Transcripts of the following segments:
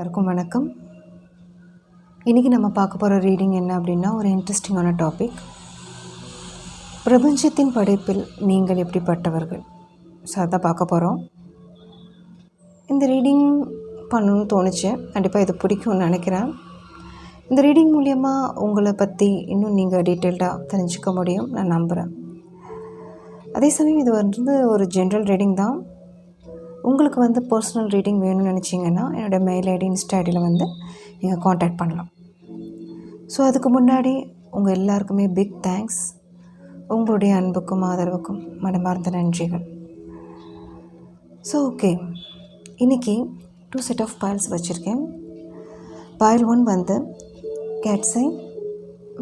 எல்லாருக்கும் வணக்கம். இன்றைக்கி நம்ம பார்க்க போகிற ரீடிங் என்ன அப்படின்னா ஒரு இன்ட்ரெஸ்டிங்கான டாபிக் பிரபஞ்சத்தின் படைப்பில் நீங்கள் எப்படிப்பட்டவர்கள்? ஸோ அதான் பார்க்க போகிறோம் இந்த ரீடிங் பண்ணணும்னு தோணுச்சு. கண்டிப்பாக இது பிடிக்கும்னு நினைக்கிறேன். இந்த ரீடிங் மூலயமா உங்களை பற்றி இன்னும் நீங்கள் டீட்டெயில்டாக தெரிஞ்சுக்க முடியும். நான் நம்புகிறேன் அதே சமயம் இது வந்து ஒரு ஜென்ரல் ரீடிங் தான். உங்களுக்கு வந்து பர்சனல் ரீடிங் வேணும்னு நினச்சிங்கன்னா என்னோடய மெயில் ஐடி இன்ஸ்டா ஐடியில் வந்து நீங்கள் காண்டாக்ட் பண்ணலாம். ஸோ அதுக்கு முன்னாடி உங்கள் எல்லாருக்குமே பிக் தேங்க்ஸ் உங்களுடைய அன்புக்கும் ஆதரவுக்கும் மனமார்ந்த நன்றிகள். ஸோ ஓகே இன்றைக்கி டூ செட் ஆஃப் பயல்ஸ் வச்சுருக்கேன். பாயல் ஒன் வந்து கேட்ஸை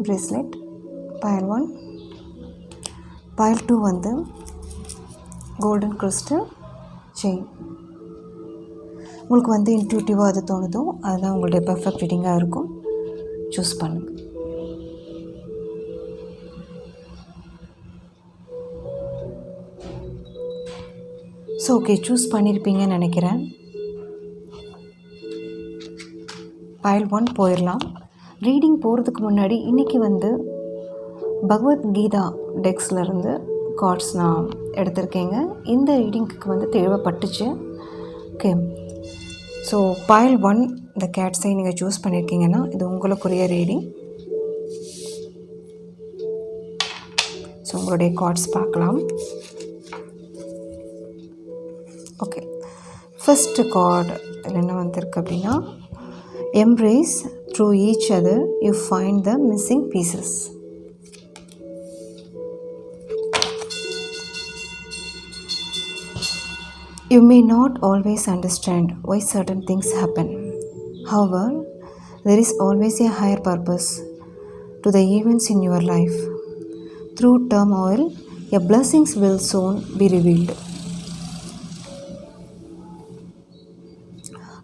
bracelet pile one pile two வந்து கோல்டன் கிறிஸ்டல் செயின் உங்களுக்கு வந்து இன்ட்யூட்டிவாக அது தோணுதோ அதுதான் உங்களுடைய பர்ஃபெக்ட் ரீடிங்காக இருக்கும். சூஸ் பண்ணுங்கள் ஸோ ஓகே சூஸ் பண்ணியிருப்பீங்கன்னு நினைக்கிறேன். பயல் ஒன் போயிடலாம் ரீடிங் போகிறதுக்கு முன்னாடி இன்றைக்கி வந்து பகவத்கீதா டெக்ஸ்லேருந்து கார்ட்ஸ் நான் எடுத்திருக்கேங்க. இந்த ரீடிங்க்கு வந்து தேவைப்பட்டுச்சு. ஓகே ஸோ பயல் ஒன் இந்த கேட்ஸை நீங்கள் சூஸ் பண்ணியிருக்கீங்கன்னா இது உங்களுக்குரிய ரீடிங் ஸோ உங்களுடைய கார்ட்ஸ் பார்க்கலாம். ஓகே ஃபஸ்ட்டு கார்டு இதில் என்ன வந்திருக்கு அப்படின்னா embrace through each other you find the missing pieces You may not always understand why certain things happen. However, there is always a higher purpose to the events in your life. Through turmoil, your blessings will soon be revealed.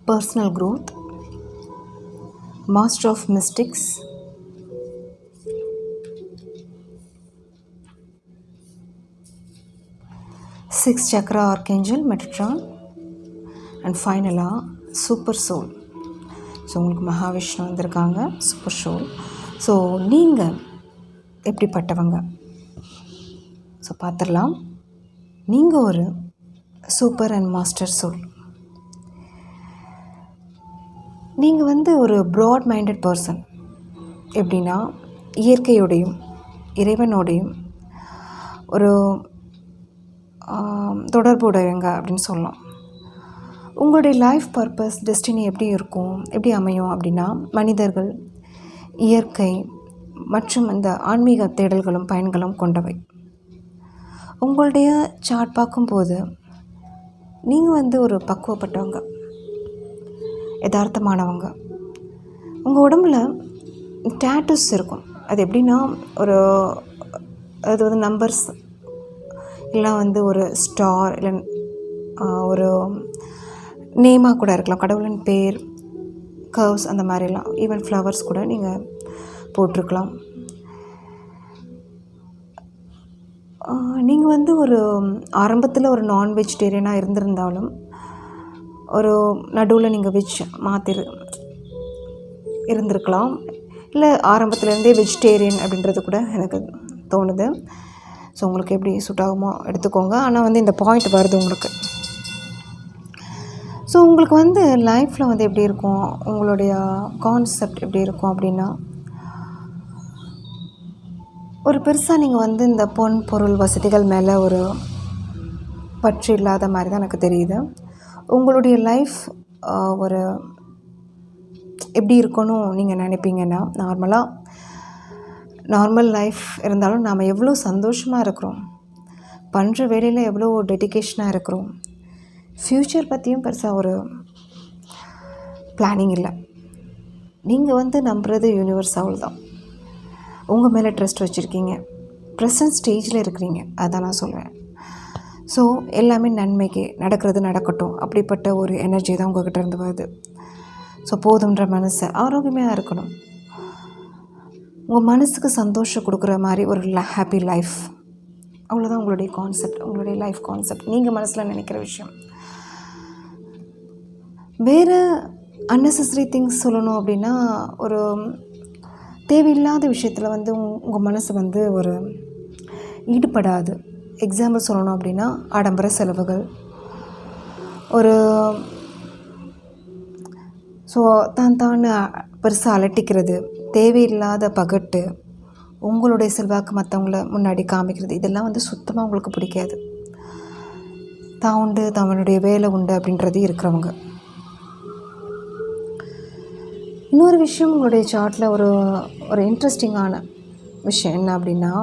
Personal growth, Master of Mystics, six chakra archangel Metatron and ஃபைனலாக super soul so உங்களுக்கு மகாவிஷ்ணு வந்திருக்காங்க super soul so நீங்கள் எப்படிப்பட்டவங்க? So பார்த்துடலாம். நீங்கள் ஒரு super and master soul நீங்கள் வந்து ஒரு ப்ராட் மைண்டட் பர்சன் எப்படின்னா இயற்கையோடையும் இறைவனோடையும் ஒரு தொடர்புடையவங்க அப்படின்னு சொல்லலாம். உங்களுடைய லைஃப் பர்பஸ் டெஸ்டினி எப்படி இருக்கும்? எப்படி அமையும் அப்படின்னா மனிதர்கள் இயற்கை மற்றும் இந்த ஆன்மீக தேடல்களும் பயன்களும் கொண்டவை. உங்களுடைய சார்ட் பார்க்கும்போது நீங்கள் வந்து ஒரு பக்குவப்பட்டவங்க யதார்த்தமானவங்க. உங்கள் உடம்புல டேட்டூஸ் இருக்கும். அது எப்படின்னா ஒரு அது வந்து நம்பர்ஸ் இல்லை வந்து ஒரு ஸ்டார் இல்லை ஒரு நேமாக கூட இருக்கலாம். கடவுளின் பேர் கர்வ்ஸ் அந்த மாதிரிலாம் ஈவன் ஃப்ளவர்ஸ் கூட நீங்கள் போட்டிருக்கலாம். நீங்கள் வந்து ஒரு ஆரம்பத்தில் ஒரு நான் வெஜிடேரியனாக இருந்திருந்தாலும் ஒரு நடுவில் நீங்கள் வெஜ் மாற்றி இருந்திருக்கலாம். இல்லை ஆரம்பத்துலேருந்தே வெஜிடேரியன் அப்படின்றது கூட எனக்கு தோணுது. ஸோ உங்களுக்கு எப்படி சூட் ஆகுமோ எடுத்துக்கோங்க. ஆனால் வந்து இந்த பாயிண்ட் வருது உங்களுக்கு. ஸோ உங்களுக்கு வந்து லைஃப்பில் வந்து எப்படி இருக்கும்? உங்களுடைய கான்செப்ட் எப்படி இருக்கும் அப்படின்னா ஒரு பெருசாக நீங்கள் வந்து இந்த பொன் பொருள் வசதிகள் மேலே ஒரு பற்று இல்லாத மாதிரி தான் எனக்கு தெரியுது. உங்களுடைய லைஃப் ஒரு எப்படி இருக்கணும் நீங்கள் நினைப்பீங்கன்னா நார்மலாக நார்மல் லைஃப் இருந்தாலும் நாம் எவ்வளோ சந்தோஷமாக இருக்கிறோம்? பண்ணுற வேலையில் எவ்வளோ டெடிக்கேஷனாக இருக்கிறோம்? ஃப்யூச்சர் பற்றியும் பெருசாக ஒரு பிளானிங் இல்லை. நீங்கள் வந்து நம்புறது யூனிவர்ஸ் அவள் தான் உங்கள் மேலே ட்ரெஸ்ட் வச்சுருக்கீங்க. ப்ரெசன்ட் ஸ்டேஜில் இருக்கிறீங்க. அதான் நான் சொல்லுவேன் ஸோ எல்லாமே நன்மைக்கு நடக்கிறது நடக்கட்டும். அப்படிப்பட்ட ஒரு எனர்ஜி தான் உங்கள்கிட்ட இருந்து வருது. ஸோ போதுன்ற மனசை ஆரோக்கியமாக இருக்கணும். உங்கள் மனசுக்கு சந்தோஷம் கொடுக்குற மாதிரி ஒரு ஹாப்பி லைஃப் அவ்வளோதான் உங்களுடைய கான்செப்ட் உங்களுடைய லைஃப் கான்செப்ட் நீங்கள் மனசில் நினைக்கிற விஷயம். வேறு அன்னெசரி திங்ஸ் சொல்லணும் அப்படின்னா ஒரு தேவையில்லாத விஷயத்தில் வந்து உங்கள் மனசு வந்து ஒரு ஈடுபடாது. எக்ஸாம்பிள் சொல்லணும் அப்படின்னா ஆடம்பர செலவுகள். ஒரு ஸோ தான் தான் பெருசாக அலட்டிக்கிறது. தேவையில்லாத பகட்டு உங்களுடைய செல்வாக்கு மற்றவங்கள முன்னாடி காமிக்கிறது இதெல்லாம் வந்து சுத்தமாக உங்களுக்கு பிடிக்காது. தான் உண்டு தவனுடைய வேலை உண்டு அப்படின்றது இருக்கிறவங்க. இன்னொரு விஷயம் உங்களுடைய சார்ட்டில் ஒரு ஒரு இன்ட்ரெஸ்டிங்கான விஷயம் என்ன அப்படின்னா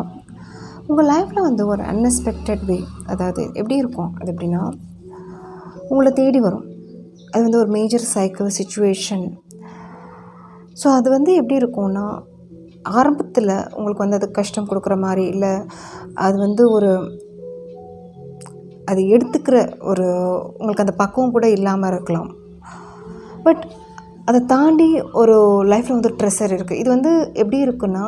உங்கள் லைஃப்பில் வந்து ஒரு அன்எக்ஸ்பெக்டட் வே அதாவது எப்படி இருக்கும்? அது எப்படின்னா உங்களை தேடி வரும். அது வந்து ஒரு மேஜர் சைக்கிள் சுச்சுவேஷன் ஸோ அது வந்து எப்படி இருக்கும்னா ஆரம்பத்தில் உங்களுக்கு வந்து அது கஷ்டம் கொடுக்குற மாதிரி இல்லை. அது வந்து ஒரு அது எடுத்துக்கிற ஒரு உங்களுக்கு அந்த பக்குவம் கூட இல்லாமல் இருக்கலாம். பட் அதை தாண்டி ஒரு லைஃப்பில் வந்து ட்ரெஷர் இருக்குது இது வந்து எப்படி இருக்குன்னா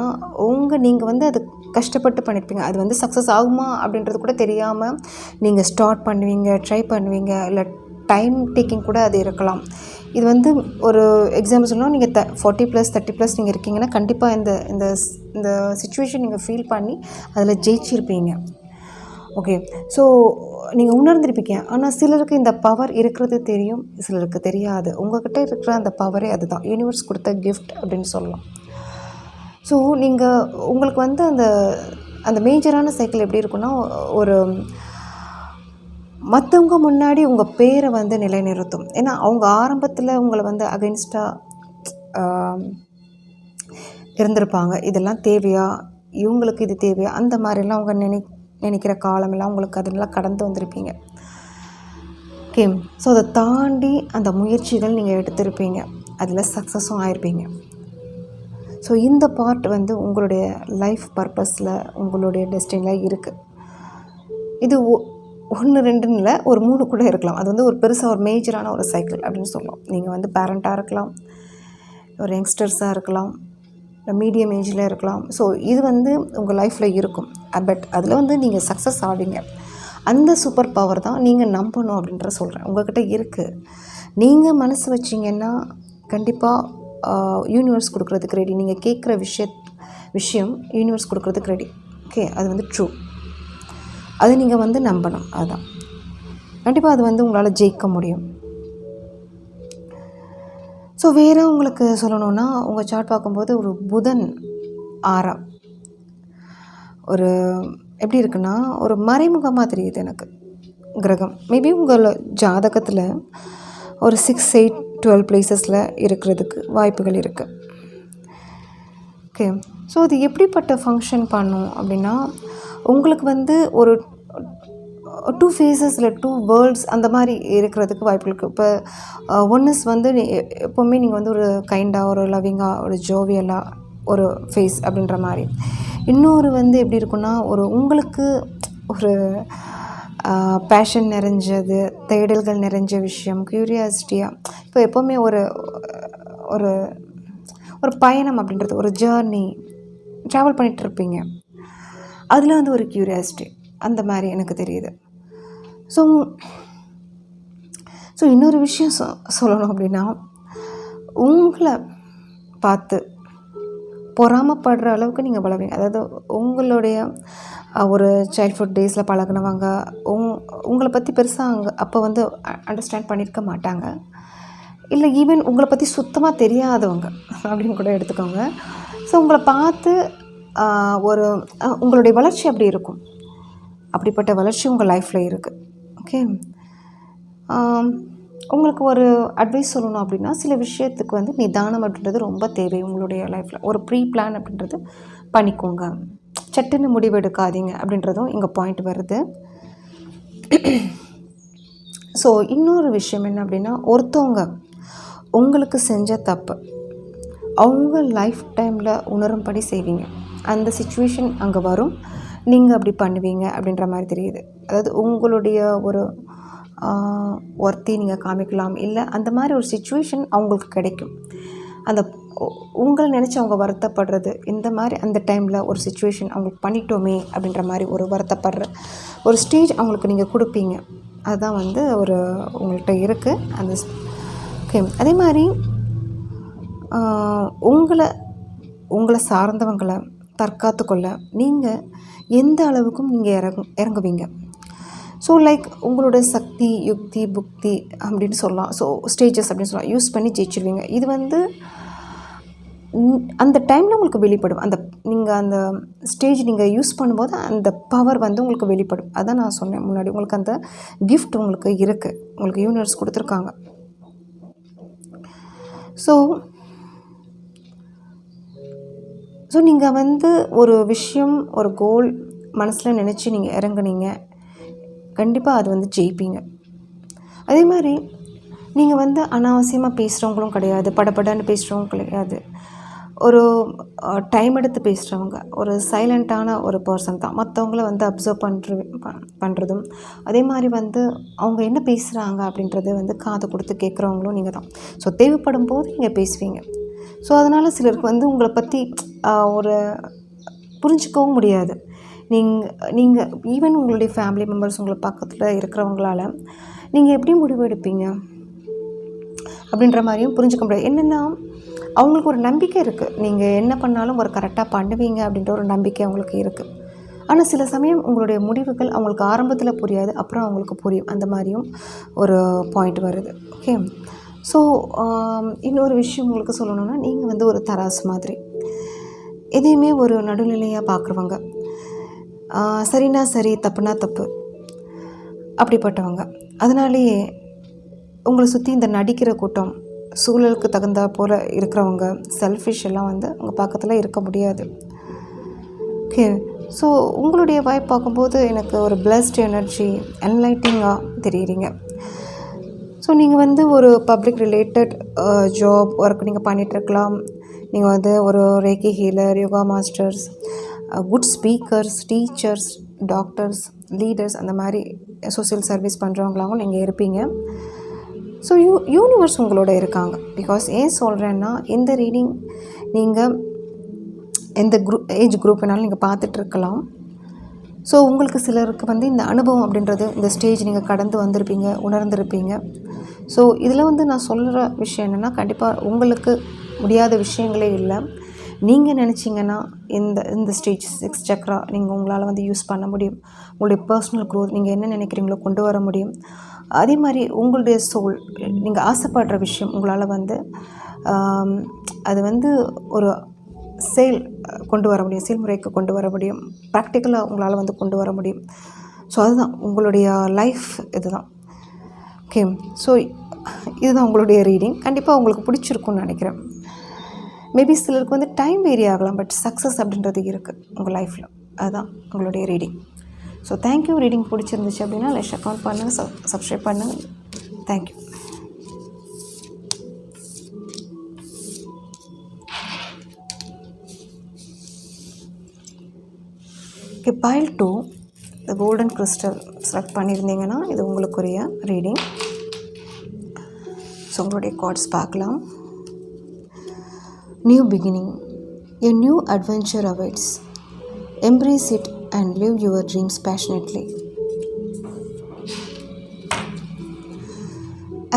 உங்கள் நீங்கள் வந்து அது கஷ்டப்பட்டு பண்ணியிருப்பீங்க அது வந்து சக்ஸஸ் ஆகுமா அப்படின்றது கூட தெரியாமல் நீங்கள் ஸ்டார்ட் பண்ணுவீங்க ட்ரை பண்ணுவீங்க. இல்லை டைம் டேக்கிங் கூட அது இருக்கலாம். இது வந்து ஒரு எக்ஸாம்பிள் சொன்னால் நீங்கள் the forty plus thirty plus நீங்கள் இருக்கீங்கன்னா கண்டிப்பாக இந்த இந்த இந்த சுச்சுவேஷன் நீங்கள் ஃபீல் பண்ணி அதில் ஜெயிச்சிருப்பீங்க. ஓகே ஸோ நீங்கள் உணர்ந்திருப்பீங்க. ஆனால் சிலருக்கு இந்த பவர் இருக்கிறது தெரியும். சிலருக்கு தெரியாது. உங்கள்கிட்ட இருக்கிற அந்த பவரே அதுதான். யூனிவர்ஸ் கொடுத்த கிஃப்ட் அப்படின்னு சொல்லலாம். ஸோ நீங்கள் உங்களுக்கு வந்து அந்த அந்த மேஜரான சைக்கிள் எப்படி இருக்குன்னா ஒரு மற்றவங்க முன்னாடி உங்கள் பேரை வந்து நிலைநிறுத்தும். ஏன்னா அவங்க ஆரம்பத்தில் உங்களை வந்து அகென்ஸ்டாக இருந்திருப்பாங்க. இதெல்லாம் தேவையா? இவங்களுக்கு இது தேவையா? அந்த மாதிரிலாம் அவங்க நினை நினைக்கிற காலமெல்லாம் உங்களுக்கு அதெல்லாம் கடந்து வந்திருப்பீங்க. ஓகே ஸோ அதை தாண்டி அந்த முயற்சிகள் நீங்கள் எடுத்திருப்பீங்க. அதில் சக்ஸஸும் ஆயிருப்பீங்க. ஸோ இந்த பார்ட் வந்து உங்களுடைய லைஃப் பர்பஸில் உங்களுடைய டெஸ்டினில் இருக்குது இது ஒன்று ரெண்டுன்னு இல்லை ஒரு மூணு கூட இருக்கலாம். அது வந்து ஒரு பெருசாக ஒரு மேஜரான ஒரு சைக்கிள் அப்படின்னு சொல்லலாம் நீங்கள் வந்து பேரண்ட்டாக இருக்கலாம் ஒரு யங்ஸ்டர்ஸாக இருக்கலாம் மீடியம் ஏஜில் இருக்கலாம். ஸோ இது வந்து உங்கள் லைஃப்பில் இருக்கும். Uh, பட் அதில் வந்து நீங்கள் சக்ஸஸ் ஆவீங்க. அந்த சூப்பர் பவர் தான் நீங்கள் நம்பணும் அப்படின்ற சொல்கிறேன் உங்கள்கிட்ட இருக்குது நீங்கள் மனசு வச்சிங்கன்னா கண்டிப்பாக யூனிவர்ஸ் uh, கொடுக்குறதுக்கு ரெடி நீங்கள் கேட்குற விஷய விஷயம் யூனிவர்ஸ் கொடுக்குறதுக்கு ரெடி ஓகே அது வந்து ட்ரூ அது நீங்கள் வந்து நம்பணும் அதுதான் கண்டிப்பாக அது வந்து உங்களால் ஜெயிக்க முடியும். ஸோ வேறு உங்களுக்கு சொல்லணுன்னா உங்கள் சார்ட் பார்க்கும்போது ஒரு புதன் ஆறாம். ஒரு எப்படி இருக்குன்னா ஒரு மறைமுகமாக தெரியுது எனக்கு கிரகம். மேபி உங்கள் ஜாதகத்தில் ஒரு சிக்ஸ் எயிட் டுவெல் பிளேசஸில் இருக்கிறதுக்கு வாய்ப்புகள் இருக்குது ஓகே ஸோ அது எப்படிப்பட்ட ஃபங்க்ஷன் பண்ணும் அப்படின்னா உங்களுக்கு வந்து ஒரு டூ ஃபேஸஸில் டூ வேர்ல்ட்ஸ் அந்த மாதிரி இருக்கிறதுக்கு வாய்ப்பு இருக்குது இப்போ ஒன் இஸ் வந்து எப்போவுமே நீங்கள் வந்து ஒரு கைண்டாக ஒரு லவ்விங்காக ஒரு ஜோவியலாக ஒரு ஃபேஸ் அப்படின்ற மாதிரி. இன்னொரு வந்து எப்படி இருக்குன்னா ஒரு உங்களுக்கு ஒரு பேஷன் நிறைஞ்சது தேடல்கள் நிறைஞ்ச விஷயம் க்யூரியாசிட்டியாக இப்போ எப்போவுமே ஒரு ஒரு ஒரு பயணம் அப்படின்றது ஒரு ஜேர்னி ட்ராவல் பண்ணிகிட்டு இருப்பீங்க. அதில் வந்து ஒரு க்யூரியாசிட்டி அந்த மாதிரி எனக்கு தெரியுது. ஸோ ஸோ இன்னொரு விஷயம் சொ சொல்லணும் அப்படின்னா உங்களை பார்த்து பொறாமப்படுற அளவுக்கு நீங்கள் பழகுவீங்க. அதாவது உங்களுடைய ஒரு சைல்ட்ஹுட் டேஸில் பழகினவங்க உங் உங்களை பற்றி பெருசாக அங்கே அப்போ வந்து அண்டர்ஸ்டாண்ட் பண்ணியிருக்க மாட்டாங்க. இல்லை ஈவன் உங்களை பற்றி சுத்தமாக தெரியாதவங்க அப்படின்னு கூட எடுத்துக்கோங்க. ஸோ உங்களை பார்த்து ஒரு உங்களுடைய வளர்ச்சி அப்படி இருக்கும்? அப்படிப்பட்ட வளர்ச்சி உங்கள் லைஃப்பில் இருக்குது ஓகே um, உங்களுக்கு ஒரு அட்வைஸ் சொல்லணும் அப்படின்னா சில விஷயத்துக்கு வந்து நிதானம் அப்படின்றது ரொம்ப தேவை உங்களுடைய லைஃப்பில் ஒரு ப்ரீ பிளான் அப்படின்றது பண்ணிக்கோங்க. சட்டுன்னு முடிவு எடுக்காதீங்க அப்படின்றதும் இங்கே பாயிண்ட் வருது. ஸோ இன்னொரு விஷயம் என்ன அப்படின்னா ஒருத்தவங்க உங்களுக்கு செஞ்ச தப்பு அவங்க லைஃப் டைமில் உணரும்படி செய்வீங்க. அந்த சுச்சுவேஷன் அங்கே வரும். நீங்கள் அப்படி பண்ணுவீங்க அப்படின்ற மாதிரி தெரியுது. அதாவது உங்களுடைய ஒரு ஒர்த்தி நீங்கள் காமிக்கலாம். இல்லை அந்த மாதிரி ஒரு சுச்சுவேஷன் அவங்களுக்கு கிடைக்கும். அந்த உங்களை நினச்சி அவங்க வருத்தப்படுறது இந்த மாதிரி அந்த டைமில் ஒரு சுச்சுவேஷன் அவங்களுக்கு பண்ணிட்டோமே அப்படின்ற மாதிரி ஒரு வருத்தப்படுற ஒரு ஸ்டேஜ் அவங்களுக்கு நீங்கள் கொடுப்பீங்க. அதுதான் வந்து ஒரு உங்கள்கிட்ட இருக்குது அந்த ஓகே அதே மாதிரி உங்களை உங்களை சார்ந்தவங்களை தற்காத்து கொள்ள நீங்கள் எந்த அளவுக்கும் நீங்கள் இறங்கு இறங்குவீங்க? ஸோ லைக் உங்களோட சக்தி யுக்தி புக்தி அப்படின்னு சொல்லலாம். ஸோ ஸ்டேஜஸ் அப்படின்னு சொல்லலாம். யூஸ் பண்ணி ஜெயிச்சிருவீங்க. இது வந்து அந்த டைமில் உங்களுக்கு வெளிப்படும். அந்த நீங்கள் அந்த ஸ்டேஜ் நீங்கள் யூஸ் பண்ணும்போது அந்த பவர் வந்து உங்களுக்கு வெளிப்படும். அதான் நான் சொன்னேன் முன்னாடி. உங்களுக்கு அந்த கிஃப்ட் உங்களுக்கு இருக்குது உங்களுக்கு யூனிவர்ஸ் கொடுத்துருக்காங்க. ஸோ ஸோ நீங்கள் வந்து ஒரு விஷயம் ஒரு கோல் மனசில் நினச்சி நீங்கள் இறங்குனீங்க. கண்டிப்பாக அது வந்து ஜெயிப்பீங்க. அதே மாதிரி நீங்கள் வந்து அனாவசியமாக பேசுகிறவங்களும் கிடையாது படபடன்னு பேசுகிறவங்க கிடையாது. ஒரு டைம் எடுத்து பேசுகிறவங்க ஒரு சைலண்ட்டான ஒரு பர்சன் தான். மற்றவங்கள வந்து அப்சர்வ் பண்ணுற பண்ணுறதும் அதே மாதிரி வந்து அவங்க என்ன பேசுகிறாங்க அப்படின்றது வந்து காது கொடுத்து கேட்குறவங்களும் நீங்கள் தான். ஸோ தேவைப்படும் போது நீங்கள் பேசுவீங்க. ஸோ அதனால் சிலருக்கு வந்து உங்களை பற்றி ஒரு புரிஞ்சிக்கவும் முடியாது. நீங்கள் நீங்கள் ஈவன் உங்களுடைய ஃபேமிலி மெம்பர்ஸ் உங்களை பக்கத்தில் இருக்கிறவங்களால நீங்கள் எப்படி முடிவு எடுப்பீங்க? அப்படின்ற மாதிரியும் புரிஞ்சுக்க முடியாது. என்னென்னா அவங்களுக்கு ஒரு நம்பிக்கை இருக்குது நீங்கள் என்ன பண்ணாலும் ஒரு கரெக்டாக பண்ணுவீங்க அப்படின்ற ஒரு நம்பிக்கை அவங்களுக்கு இருக்குது ஆனால் சில சமயம் உங்களுடைய முடிவுகள் அவங்களுக்கு ஆரம்பத்தில் புரியாது அப்புறம் அவங்களுக்கு புரியும். அந்த மாதிரியும் ஒரு பாயிண்ட் வருது. ஓகே ஸோ இன்னொரு விஷயம் உங்களுக்கு சொல்லணும்னா நீங்கள் வந்து ஒரு தராசு மாதிரி எதையுமே ஒரு நடுநிலையாக பார்க்குறவங்க சரினா சரி தப்புனா தப்பு. அப்படிப்பட்டவங்க. அதனாலேயே உங்களை சுற்றி இந்த நடிக்கிற கூட்டம் சூழலுக்கு தகுந்தா போல் இருக்கிறவங்க செல்ஃபிஷ் எல்லாம் வந்து உங்கள் பக்கத்தில் இருக்க முடியாது. ஓகே ஸோ உங்களுடைய வாய்ப்பு பார்க்கும்போது எனக்கு ஒரு பிளஸ்ட் எனர்ஜி என்லைட்டிங்காக தெரியுறீங்க. ஸோ நீங்கள் வந்து ஒரு பப்ளிக் ரிலேட்டட் ஜாப் ஒர்க் நீங்கள் பண்ணிகிட்ருக்கலாம் நீங்கள் வந்து ஒரு reiki healer yoga masters good speakers teachers doctors leaders அந்த மாதிரி சோஷியல் சர்வீஸ் பண்ணுறவங்களாகவும் நீங்கள் இருப்பீங்க. ஸோ யூ யூனிவர்ஸ் உங்களோட இருக்காங்க. பிகாஸ் ஏன் சொல்கிறேன்னா இந்த ரீடிங் நீங்கள் எந்த குரூப் ஏஜ் குரூப் வேணாலும் நீங்கள் பார்த்துட்ருக்கலாம். ஸோ உங்களுக்கு சிலருக்கு வந்து இந்த அனுபவம் அப்படின்றது இந்த ஸ்டேஜ் நீங்கள் கடந்து வந்திருப்பீங்க உணர்ந்திருப்பீங்க. ஸோ இதில் வந்து நான் சொல்கிற விஷயம் என்னென்னா கண்டிப்பாக உங்களுக்கு முடியாத விஷயங்களே இல்லை. நீங்கள் நினச்சிங்கன்னா இந்த இந்த ஸ்டேஜ் சிக்ஸ் சக்ரா நீங்கள் உங்களால் வந்து யூஸ் பண்ண முடியும். உங்களுடைய பர்சனல் க்ரோத் நீங்கள் என்ன நினைக்கிறீங்களோ கொண்டு வர முடியும். அதே மாதிரி உங்களுடைய சோல் நீங்கள் ஆசைப்படுற விஷயம் உங்களால் வந்து அது வந்து ஒரு சேல் கொண்டு வர முடியும். செயல்முறைக்கு கொண்டு வர முடியும். ப்ராக்டிக்கலாக உங்களால் வந்து கொண்டு வர முடியும். ஸோ அதுதான் உங்களுடைய லைஃப் இதுதான். ஓகே ஸோ இதுதான் உங்களுடைய ரீடிங் கண்டிப்பாக உங்களுக்கு பிடிச்சிருக்கும்னு நினைக்கிறேன். மேபி சிலருக்கு வந்து டைம் வேரி ஆகலாம் பட் சக்ஸஸ் அப்படின்றது இருக்குது உங்கள் லைஃப்பில் அதுதான் உங்களுடைய ரீடிங் ஸோ தேங்க்யூ ரீடிங் பிடிச்சிருந்துச்சு அப்படின்னா லைக் அக்கௌண்ட் பண்ணுங்கள் சப் சப்ஸ்கிரைப் பண்ணுங்கள் thank you okay pile two இந்த கோல்டன் கிறிஸ்டல் செலக்ட் பண்ணியிருந்தீங்கன்னா இது உங்களுக்குரிய ரீடிங் ஸோ உங்களுடைய கார்ட்ஸ் பார்க்கலாம். New beginning a new adventure awaits embrace it and live your dreams passionately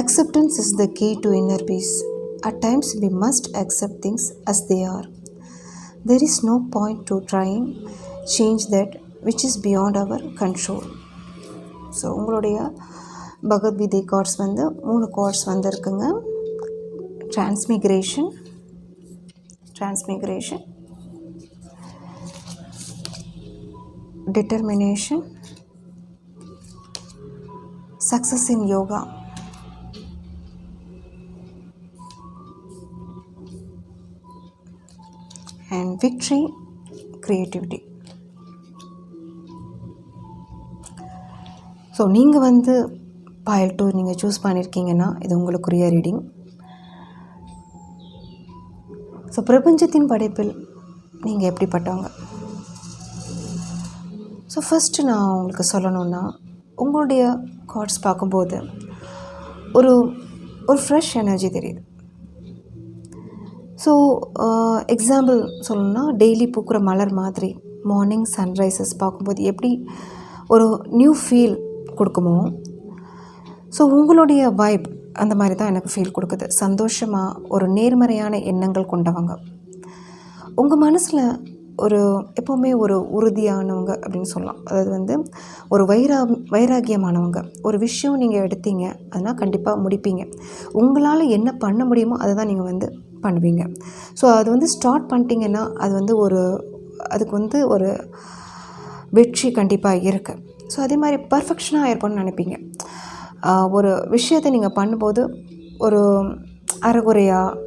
acceptance is the key to inner peace at times we must accept things as they are there is no point to trying change that which is beyond our control so உங்களுடைய Bhagavad Gita cards வந்து மூணு cards வந்துருக்குங்க transmigration transmigration. Determination. Success in yoga. And victory creativity. So நீங்கள் வந்து பயல் two நீங்கள் choose பண்ணியிருக்கீங்கன்னா இது உங்களுக்குரிய ரீடிங் ஸோ பிரபஞ்சத்தின் படைப்பில் நீங்கள் எப்படிப்பட்டவங்க? ஸோ ஃபஸ்ட்டு நான் உங்களுக்கு சொல்லணுன்னா உங்களுடைய கார்ட்ஸ் பார்க்கும்போது ஒரு ஒரு ஃப்ரெஷ் எனர்ஜி தெரியுது. ஸோ எக்ஸாம்பிள் uh, சொல்லணும்னா டெய்லி பூக்கிற மலர் மாதிரி மார்னிங் சன்ரைசஸ் பார்க்கும்போது எப்படி ஒரு நியூ ஃபீல் கொடுக்குமோ ஸோ உங்களுடைய வைப் அந்த மாதிரி தான் எனக்கு ஃபீல் கொடுக்குது. சந்தோஷமாக ஒரு நேர்மறையான எண்ணங்கள் கொண்டவங்க. உங்கள் மனசில் ஒரு எப்போவுமே ஒரு உறுதியானவங்க அப்படின்னு சொல்லலாம். அதாவது வந்து ஒரு வைரா வைராகியமானவங்க. ஒரு விஷயம் நீங்கள் எடுத்தீங்க அதனால் கண்டிப்பாக முடிப்பீங்க. உங்களால் என்ன பண்ண முடியுமோ அதை தான் நீங்கள் வந்து பண்ணுவீங்க. ஸோ அது வந்து ஸ்டார்ட் பண்ணிட்டீங்கன்னா அது வந்து ஒரு அதுக்கு வந்து ஒரு வெற்றி கண்டிப்பாக இருக்குது ஸோ அதே மாதிரி பர்ஃபெக்ஷனாக இருப்போம்னு நினைப்பீங்க. ஒரு விஷயத்தை நீங்கள் பண்ணும்போது ஒரு அறகுறையாக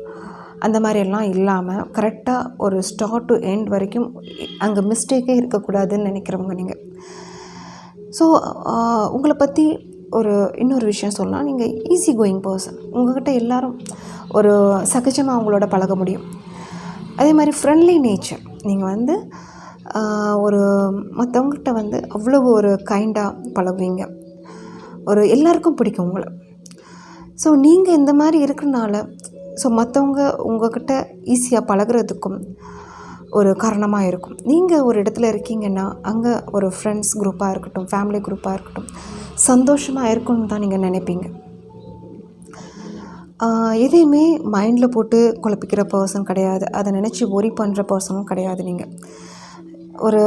அந்த மாதிரியெல்லாம் இல்லாமல் கரெக்டாக ஒரு ஸ்டார்ட் டு எண்ட் வரைக்கும் அங்கே மிஸ்டேக்கே இருக்கக்கூடாதுன்னு நினைக்கிறவங்க நீங்கள் ஸோ உங்களை பற்றி ஒரு இன்னொரு விஷயம் சொல்லலாம் நீங்கள் ஈஸி கோயிங் பர்சன் உங்கள்கிட்ட எல்லாரும் ஒரு சகஜமாக அவங்களோட பழக முடியும். அதே மாதிரி ஃப்ரெண்ட்லி நேச்சர் நீங்கள் வந்து ஒரு மற்றவங்ககிட்ட வந்து அவ்வளோ ஒரு கைண்டாக பழகுவீங்க. ஒரு எல்லாருக்கும் பிடிக்கும் உங்களை. ஸோ நீங்கள் இந்த மாதிரி இருக்கிறனால ஸோ மற்றவங்க உங்கள்கிட்ட ஈஸியாக பழகுறதுக்கும் ஒரு காரணமாக இருக்கும். நீங்கள் ஒரு இடத்துல இருக்கீங்கன்னா அங்கே ஒரு ஃப்ரெண்ட்ஸ் குரூப்பாக இருக்கட்டும் ஃபேமிலி குரூப்பாக இருக்கட்டும் சந்தோஷமாக இருக்கணும்னு தான் நீங்கள் நினைப்பீங்க. எதையுமே மைண்டில் போட்டு குழப்பிக்கிற பர்சன் கிடையாது. அதை நினச்சி ஒரி பண்ணுற பர்சனும் கிடையாது நீங்கள் ஒரு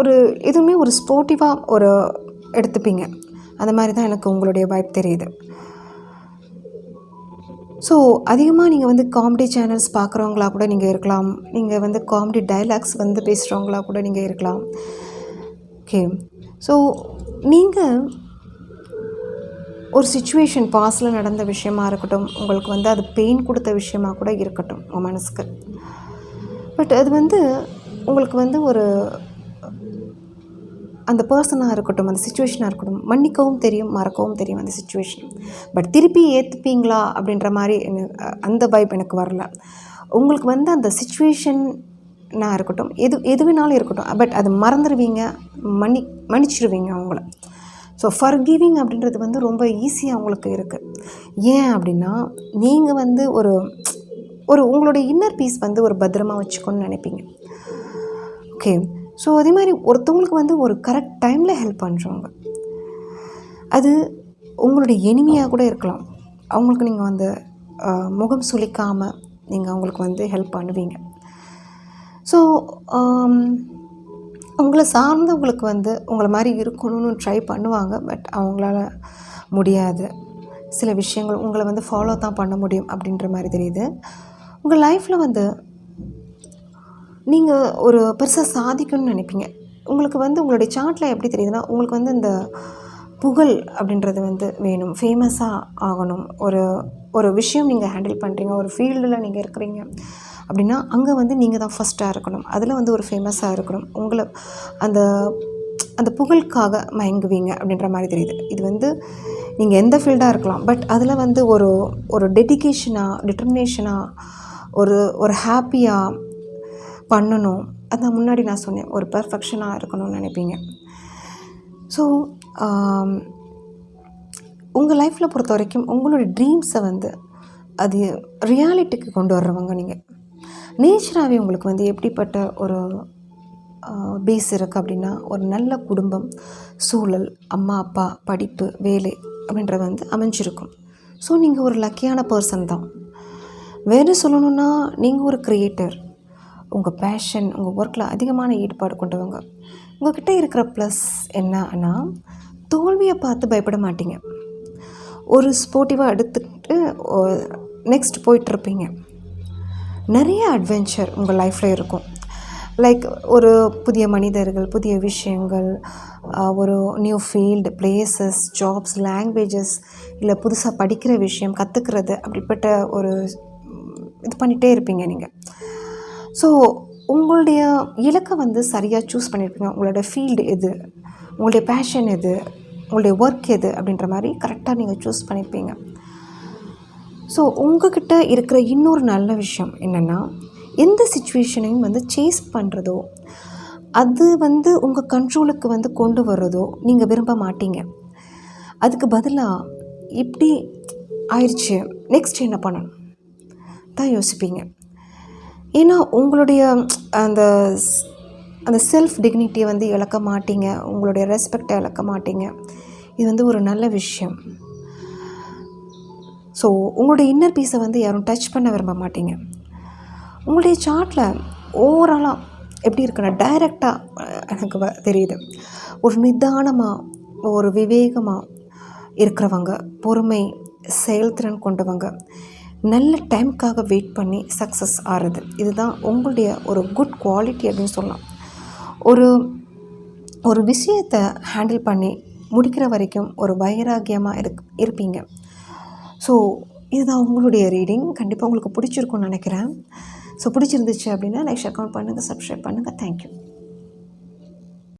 ஒரு எதுவுமே ஒரு ஸ்போர்ட்டிவாக ஒரு எடுத்துப்பீங்க. அந்த மாதிரி தான் எனக்கு உங்களுடைய வைப் தெரியுது. ஸோ அதிகமாக நீங்கள் வந்து காமெடி சேனல்ஸ் பார்க்குறவங்களா கூட நீங்கள் இருக்கலாம். நீங்கள் வந்து காமெடி டைலாக்ஸ் வந்து பேசுகிறவங்களா கூட நீங்கள் இருக்கலாம். ஓகே ஸோ நீங்கள் ஒரு சுச்சுவேஷன் பாஸில் நடந்த விஷயமா இருக்கட்டும் உங்களுக்கு வந்து அது பெயின் கொடுத்த விஷயமா கூட இருக்கட்டும் உங்கள் மனசுக்கு. பட் அது வந்து உங்களுக்கு வந்து ஒரு அந்த பர்சனாக இருக்கட்டும் அந்த சுச்சுவேஷனாக இருக்கட்டும் மன்னிக்கவும் தெரியும் மறக்கவும் தெரியும் அந்த சுச்சுவேஷன் பட் திருப்பி ஏற்றுப்பீங்களா அப்படின்ற மாதிரி எனக்கு அந்த வைப் எனக்கு வரல. உங்களுக்கு வந்து அந்த சுச்சுவேஷனாக இருக்கட்டும் எது எது வேணாலும் இருக்கட்டும் பட் அது மறந்துடுவீங்க மன்னி மன்னிச்சிடுவீங்க அவங்கள. ஸோ ஃபர்கிவிங் அப்படின்றது வந்து ரொம்ப ஈஸியாக உங்களுக்கு இருக்குது ஏன் அப்படின்னா நீங்கள் வந்து ஒரு ஒரு உங்களுடைய இன்னர் பீஸ் வந்து ஒரு பத்திரமா வச்சுக்கணும்னு நினைப்பீங்க. ஓகே ஸோ அதே மாதிரி ஒருத்தவங்களுக்கு வந்து ஒரு கரெக்ட் டைமில் ஹெல்ப் பண்ணுறவங்க அது உங்களுடைய எனிமையாக கூட இருக்கலாம். அவங்களுக்கு நீங்கள் வந்து முகம் சுளிக்காமல் நீங்கள் அவங்களுக்கு வந்து ஹெல்ப் பண்ணுவீங்க. ஸோ உங்களை சார்ந்தவங்களுக்கு வந்து உங்களை மாதிரி இருக்கணும்னு ட்ரை பண்ணுவாங்க பட் அவங்களால முடியாது. சில விஷயங்கள் உங்களை வந்து ஃபாலோ தான் பண்ண முடியும் அப்படின்ற மாதிரி தெரியுது. உங்கள் லைஃப்பில் வந்து நீங்கள் ஒரு பெருசாக சாதிக்கணும்னு நினைப்பீங்க. உங்களுக்கு வந்து உங்களுடைய சார்ட்டில் எப்படி தெரியுதுன்னா உங்களுக்கு வந்து இந்த புகழ் அப்படின்றது வந்து வேணும். ஃபேமஸாக ஆகணும். ஒரு ஒரு விஷயம் நீங்கள் ஹேண்டில் பண்ணுறீங்க ஒரு ஃபீல்டில் நீங்கள் இருக்கிறீங்க அப்படின்னா அங்கே வந்து நீங்கள் தான் ஃபஸ்ட்டாக இருக்கணும். அதில் வந்து ஒரு ஃபேமஸாக இருக்கணும். உங்களை அந்த அந்த புகழுக்காக மயங்குவீங்க அப்படின்ற மாதிரி தெரியுது. இது வந்து நீங்கள் எந்த ஃபீல்டாக இருக்கலாம் பட் அதில் வந்து ஒரு ஒரு டெடிகேஷனாக டிட்டர்மினேஷனாக ஒரு ஒரு ஹாப்பியாக பண்ணணும். அதான் முன்னாடி நான் சொன்னேன் ஒரு பர்ஃபெக்ஷனாக இருக்கணும்னு நினைப்பீங்க. ஸோ um, உங்கள் லைஃப்பில் பொறுத்த வரைக்கும் உங்களோட ட்ரீம்ஸை வந்து அது ரியாலிட்டிக்கு கொண்டு வர்றவங்க நீங்கள் நேச்சராகவே உங்களுக்கு வந்து எப்படிப்பட்ட ஒரு பேஸ் இருக்குது அப்படின்னா ஒரு நல்ல குடும்பம் சூழல் அம்மா அப்பா படிப்பு வேலை அப்படின்றது வந்து அமைஞ்சிருக்கும். ஸோ நீங்கள் ஒரு லக்கியான பர்சன் தான். வேறு சொல்லணுன்னா நீங்கள் ஒரு க்ரியேட்டர் உங்கள் பேஷன் உங்கள் ஒர்க்கில் அதிகமான ஈடுபாடு கொண்டவங்க. உங்கள்கிட்ட இருக்கிற ப்ளஸ் என்னன்னா தோல்வியை பார்த்து பயப்பட மாட்டீங்க. ஒரு ஸ்போர்ட்டிவாக எடுத்துக்கிட்டு நெக்ஸ்ட் போயிட்டுருப்பீங்க நிறைய அட்வென்ச்சர் உங்கள் லைஃப்பில் இருக்கும். லைக் ஒரு புதிய மனிதர்கள் புதிய விஷயங்கள் ஒரு new field places jobs languages இல்லை புதுசாக படிக்கிற விஷயம் கற்றுக்கிறது அப்படிப்பட்ட ஒரு இது பண்ணிகிட்டே இருப்பீங்க நீங்கள் ஸோ உங்களுடைய இலக்கை வந்து சரியாக சூஸ் பண்ணியிருப்பீங்க உங்களோட ஃபீல்டு எது? உங்களுடைய பேஷன் எது? உங்களுடைய ஒர்க் எது? அப்படின்ற மாதிரி கரெக்டாக நீங்கள் சூஸ் பண்ணியிருப்பீங்க ஸோ உங்ககிட்ட இருக்கிற இன்னொரு நல்ல விஷயம் என்னென்னா எந்த சுச்சுவேஷனையும் வந்து சேஸ் பண்ணுறதோ அது வந்து உங்கள் கண்ட்ரோலுக்கு வந்து கொண்டு வர்றதோ நீங்கள் விரும்ப மாட்டீங்க. அதுக்கு பதிலாக இப்படி ஆயிடுச்சு நெக்ஸ்ட் என்ன பண்ணணும்? தான் யோசிப்பீங்க. ஏன்னா உங்களுடைய அந்த அந்த செல்ஃப் டிக்னிட்டியை வந்து இழக்க மாட்டீங்க. உங்களுடைய ரெஸ்பெக்டை இழக்க மாட்டீங்க. இது வந்து ஒரு நல்ல விஷயம். ஸோ உங்களுடைய இன்னர் பீஸை வந்து யாரும் டச் பண்ண விரும்ப மாட்டீங்க. உங்களுடைய சார்ட்டில் ஓவராலாக எப்படி இருக்குன்னா டைரெக்டாக எனக்கு வ தெரியுது. ஒரு நிதானமாக ஒரு விவேகமாக இருக்கிறவங்க பொறுமை செயல்திறன் கொண்டவங்க நல்ல டைம்க்காக வெயிட் பண்ணி சக்ஸஸ் ஆகிறது இதுதான் உங்களுடைய ஒரு குட் குவாலிட்டி அப்படின்னு சொல்லலாம். ஒரு ஒரு விஷயத்தை ஹேண்டில் பண்ணி முடிக்கிற வரைக்கும் ஒரு வைராகியமாக இருக் இருப்பீங்க. ஸோ இதுதான் உங்களுடைய ரீடிங் கண்டிப்பாக உங்களுக்கு பிடிச்சிருக்கும்னு நினைக்கிறேன். ஸோ பிடிச்சிருந்துச்சு அப்படின்னா லைக் அக்கௌண்ட் பண்ணுங்கள் சப்ஸ்கிரைப் பண்ணுங்கள் தேங்க்யூ